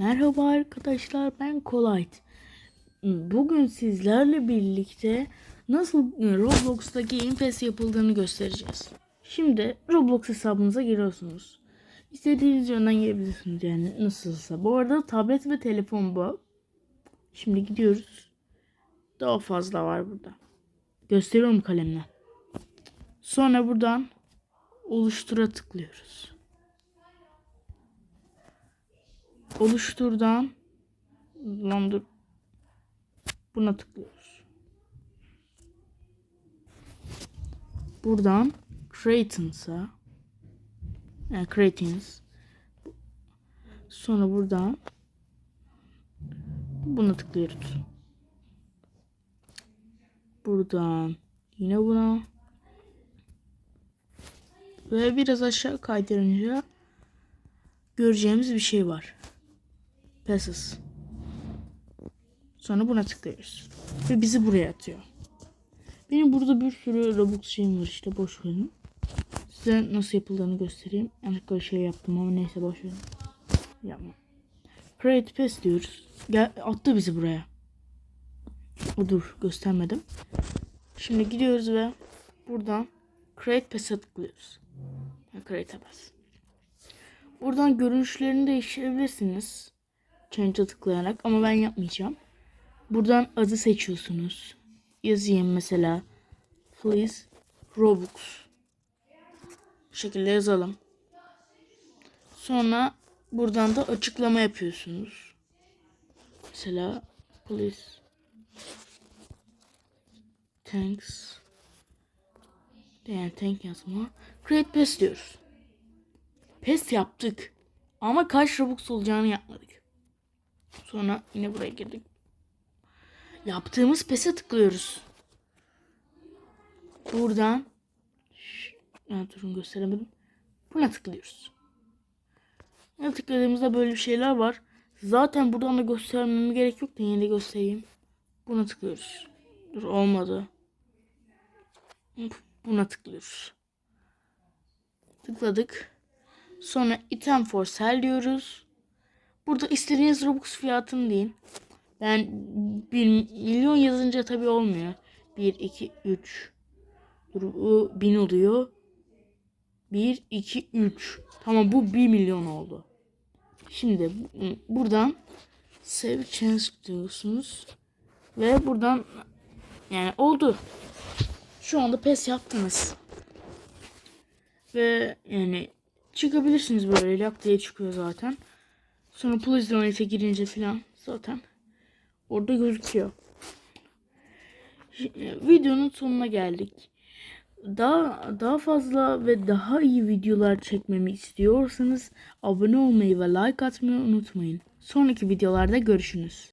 Merhaba arkadaşlar ben Kolayt. Bugün sizlerle birlikte nasıl Roblox'taki infes yapıldığını göstereceğiz. Şimdi Roblox hesabınıza giriyorsunuz. İstediğiniz yönden girebilirsiniz yani nasılsa. Bu arada tablet ve telefon bu. Şimdi gidiyoruz. Daha fazla var burada. Gösteriyorum kalemle. Sonra buradan oluştura tıklıyoruz. Oluşturdan lan dur. buna tıklıyoruz. Buradan Creations'a yani Creatings sonra buradan buna tıklıyoruz. Buradan yine buna ve biraz aşağı kaydırınca göreceğimiz bir şey var. Passes. Sonra buna tıklıyoruz. Ve bizi buraya atıyor. Benim burada bir sürü Robux şeyim var işte boş verin. Size nasıl yapıldığını göstereyim. Yanlışlıkla şey yaptım ama neyse boş verin. Yapma. Create Pass diyoruz. Gel, attı bizi buraya. O dur göstermedim. Şimdi gidiyoruz ve buradan Create Pass'a tıklıyoruz. Create Pass. Buradan görünüşlerini değiştirebilirsiniz. Change'a tıklayarak ama ben yapmayacağım. Buradan adı seçiyorsunuz. Yazayım mesela. Please Robux. Bu şekilde yazalım. Sonra buradan da açıklama yapıyorsunuz. Mesela please thanks yani thank yazma. Create pass diyoruz. Pes yaptık. Ama kaç Robux olacağını yapmadık. Sonra yine buraya girdik. Yaptığımız pese tıklıyoruz. Buradan ya durun gösteremedim. Buna tıklıyoruz. Buna tıkladığımızda böyle bir şeyler var. Zaten buradan da göstermeme gerek yok da yine de göstereyim. Buna tıklıyoruz. Dur olmadı. Buna tıklıyoruz. Tıkladık. Sonra item for sell diyoruz. Burada istediğiniz Robux fiyatını deyin. Ben 1 milyon yazınca tabi olmuyor. 1, 2, 3. Bu 1000 oluyor. 1, 2, 3. Tamam bu 1 milyon oldu. Şimdi buradan save change diyorsunuz. Ve buradan yani oldu. Şu anda pes yaptınız. Ve yani çıkabilirsiniz böyle lak diye çıkıyor zaten. Sonra Please Donate'e girince falan zaten orada gözüküyor. Videonun sonuna geldik. Daha daha fazla ve daha iyi videolar çekmemi istiyorsanız abone olmayı ve like atmayı unutmayın. Sonraki videolarda görüşürüz.